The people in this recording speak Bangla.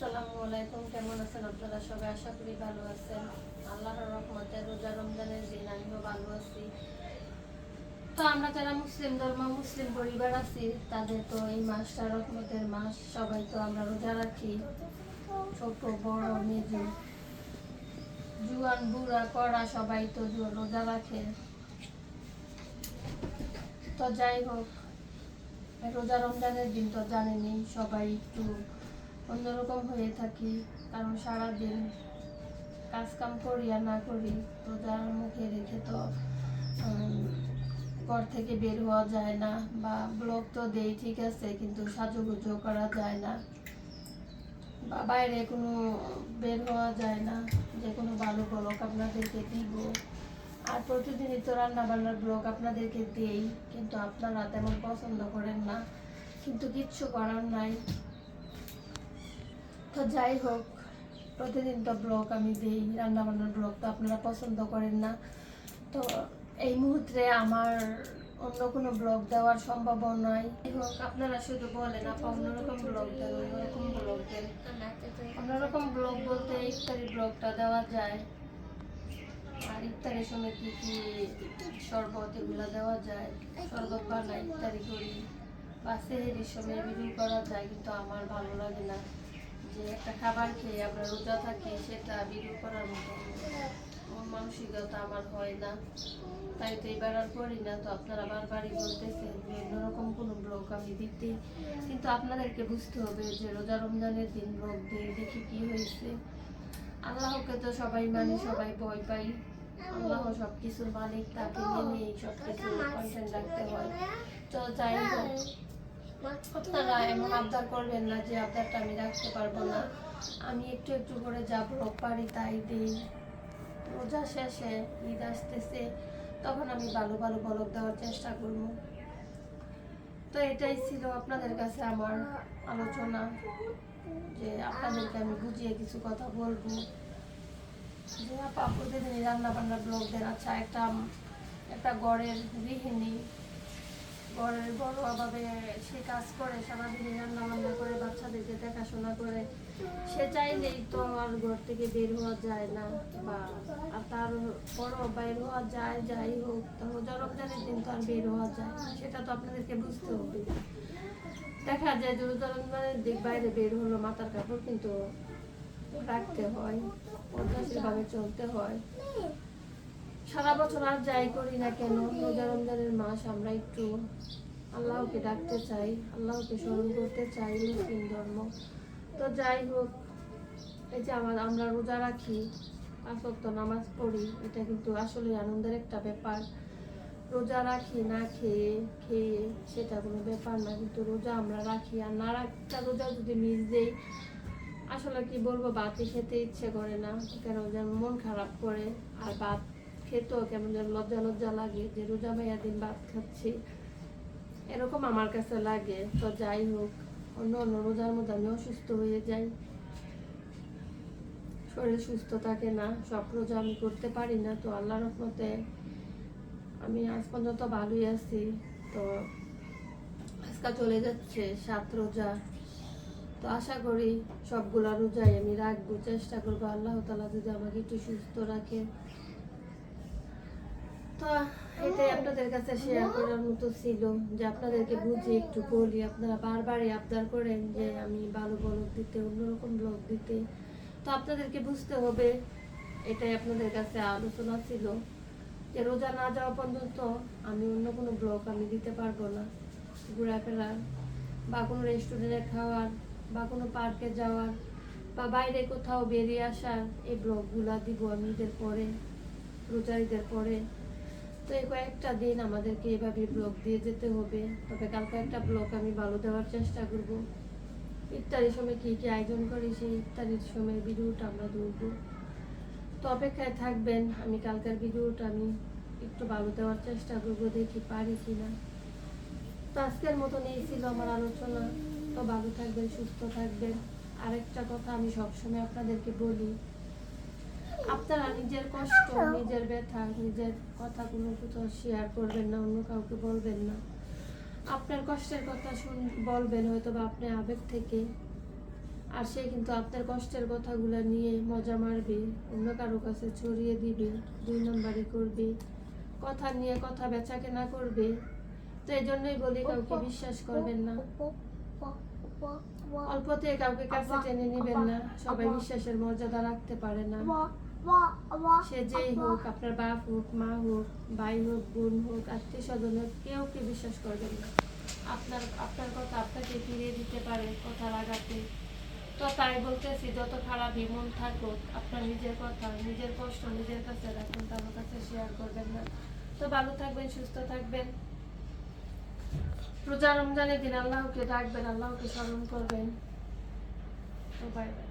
আসসালামু আলাইকুম, কেমন আছেন আপনারা? সবাই আশা করি ভালো আছেন। আল্লাহর রহমতে রোজা রমজানের দিন, আমিও ভালো আছি। তো আমরা যারা মুসলিম ধর্ম, মুসলিম পরিবার আছি, তাদের তো এই মাসটা রহমতের মাস। সবাই তো আমরা রোজা রাখি। ছোট, বড়, মেজু, জুয়ান, বুড়া করা সবাই তো রোজা রাখে। তো যাই হোক, রোজা রমজানের দিন তো জানেনই, সবাই একটু অন্যরকম হয়ে থাকি, কারণ সারাদিন কাজ কাম করি আর না করি রোজার মুখে রেখে তো ঘর থেকে বের হওয়া যায় না বা ব্লগ তো দেই, ঠিক আছে, কিন্তু সাজুগুজু করা যায় না। বা বাইরে কোনো বের হওয়া যায় না, যে কোনো ভালো ব্লগ আপনাদেরকে দিব। আর প্রতিদিনই তো রান্না বান্নার ব্লগ আপনাদেরকে দিই, কিন্তু আপনারা তেমন পছন্দ করেন না। কিন্তু কিচ্ছু করার নাই। তো যাই হোক, প্রতিদিন তো ব্লগ আমি দিই রান্না বান্নার ব্লগ তো আপনারা পছন্দ করেন না। তো এই মুহূর্তে আমার অন্য কোনো ব্লগ দেওয়ার সম্ভব নয় যাই হোক, আপনারা শুধু বলেন, আপা অন্যরকম ব্লগ দেন, অন্যরকম ব্লগ দেন। অন্যরকম ব্লগ বলতে ইফতারি ব্লগটা দেওয়া যায়। আর ইফতারের সময় কি কি শরবত এগুলো দেওয়া যায়? শরবত বানাই ইফতারি করি। বা সেহেরির সময় ভিডিও করা যায়, কিন্তু আমার ভালো লাগে না। যে একটা খাবার খেয়ে আমরা রোজা থাকি, সেটা ভিডিও করার মতো মানসিকতা আমার হয় না। তাই তো এবার আর করি না। তো আপনারা বারবারই বলতেছেন যে অন্যরকম কোনো ব্লগ আমি দিতে। কিন্তু আপনাদেরকে বুঝতে হবে যে রোজা রমজানের দিন ব্লগ দিয়ে দেখি কি হয়েছে। আল্লাহকে তো সবাই মানে সবাই ভয় পাই আল্লাহ সব কিছুর মালিক, তাকে মেনে সব কিছু রাখতে হয়। তো যাই হোক আপনারা এমন আবদার করবেন না যে আবদারটা আমি রাখতে পারব না। আমি একটু একটু করে যা ব্লগ পারি তাই দিই রোজা শেষে, ঈদ আসতেছে, তখন আমি ভালো ভালো ব্লগ দেওয়ার চেষ্টা করব। তো এটাই ছিল আপনাদের কাছে আমার আলোচনা, যে আপনাদেরকে আমি বুঝিয়ে কিছু কথা বলব। যে আপা প্রতিদিন রান্না বান্নার ব্লগ দেন আচ্ছা একটা একটা গড়ের গৃহিণী ঘরের বড়ভাবে সে কাজ করে, সারাদিন রান্না বান্না করে, বাচ্চাদেরকে দেখাশোনা করে। সে চাইলেই তো আর ঘর থেকে বের হওয়া যায় না বা আর তার বড় বাইর হওয়া যায়, যাই হোক রোজা রমজানের দিন তো আর বের হওয়া যায়, সেটা তো আপনাদেরকে বুঝতে হবে। দেখা যায় যে রোজা রমজানের দিক বাইরে বের হলো, মাথার কাপড় কিন্তু রাখতে হয় পর্যাশীলভাবে চলতে হয়। সারা বছর আর যাই করি না কেন, রোজা রমজানের মাস আমরা একটু আল্লাহকে ডাকতে চাই, আল্লাহকে স্মরণ করতে চাই মুসলিম ধর্ম। তো যাই হোক, এই যে আমার আমরা রোজা রাখি ওয়াক্ত নামাজ পড়ি, এটা কিন্তু আসলে আনন্দের একটা ব্যাপার। রোজা রাখি না খেয়ে খেয়ে সেটা কোনো ব্যাপার না, কিন্তু রোজা আমরা রাখি। আর না রাখটা রোজা যদি মিস দেই, আসলে কি বলব বাতি খেতে ইচ্ছে করে না, কেন যেন মন খারাপ করে। আর ভাত খেতেও কেমন যেন লজ্জা লজ্জা লাগে যে রোজা ভাইয়া দিন ভাত খাচ্ছি। এরকম আমার কাছে লাগে। তো যাই হোক, অন্য অন্য রোজার মধ্যে আমি অসুস্থ হয়ে যাই। শরীর সুস্থ থাকে না, সব রোজা আমি করতে পারি না। তো আল্লাহ রহমতে আমি আজ পর্যন্ত ভালোই আছি। তো আজকাল চলে যাচ্ছে সাত রোজা। তো আশা করি সবগুলা রোজাই আমি রাখব। চেষ্টা করব আল্লাহ তালা যদি আমাকে একটু সুস্থ রাখে। তো এটাই আপনাদের কাছে শেয়ার করার মতো ছিল যে আপনাদেরকে বুঝে একটু বলি। আপনারা বারবারই আবদার করেন যে আমি ভালো ব্লগ দিতে, অন্যরকম ব্লগ দিতে। তো আপনাদেরকে বুঝতে হবে, এটাই আপনাদের কাছে আলোচনা ছিল যে রোজা না যাওয়া পর্যন্ত আমি অন্য কোনো ব্লগ আমি দিতে পারব না। ঘোরাফেরার বা কোনো রেস্টুরেন্টে খাওয়ার বা কোনো পার্কে যাওয়ার বা বাইরে কোথাও বেরিয়ে আসার এই ব্লগগুলা দিব আমি ঈদের পরে, রোজার ঈদের পরে। তো এই কয়েকটা দিন আমাদেরকে এভাবে ব্লগ দিয়ে যেতে হবে। তবে কালকে একটা ব্লগ আমি ভালো দেওয়ার চেষ্টা করব। ইফতারির সময় কী কী আয়োজন করি, সেই ইফতারির সময় ভিডিওটা আমরা ধরবো তো অপেক্ষায় থাকবেন, আমি কালকের ভিডিওটা আমি একটু ভালো দেওয়ার চেষ্টা করব, দেখি পারি কি না তো আজকের মতন এই ছিল আমার আলোচনা। তো ভালো থাকবেন, সুস্থ থাকবেন। আরেকটা কথা আমি সবসময় আপনাদেরকে বলি আপনারা নিজের কষ্ট নিজের ব্যথা নিজের কথা কোনো কোথাও শেয়ার করবেন না অন্য কাউকে বলবেন না। আপনার কষ্টের কথা শুন বলবেন হয়তো বা আপনি আবেগ থেকে। আর সে কিন্তু আপনার কষ্টের কথাগুলো নিয়ে মজা মারবে অন্য কারও কাছে ছড়িয়ে দিবে দুই নম্বরই করবে। কথা নিয়ে কথা বেচা কেনা করবে। তো এই জন্যই বলি কাউকে বিশ্বাস করবেন না। অল্পতে কাউকে কাছে টেনে নেবেন না। সবাই বিশ্বাসের মর্যাদা রাখতে পারে না। সে যেই হোক আপনার বাপ হোক মা হোক ভাই হোক বোন হোক আত্মীয় স্বজন হোক কেউ কে বিশ্বাস করবেন না। আপনার আপনার কথা আপনাকে ফিরিয়ে দিতে পারে কথা লাগাতে তো তাই বলতেছি যত খারাপই মন থাকুক আপনার নিজের কথা নিজের কষ্ট নিজের কাছে রাখুন কারোর কাছে শেয়ার করবেন না। তো ভালো থাকবেন সুস্থ থাকবেন। রোজা রমজানের দিন আল্লাহকে ডাকবেন আল্লাহকে স্মরণ করবেন। তো বাই বাই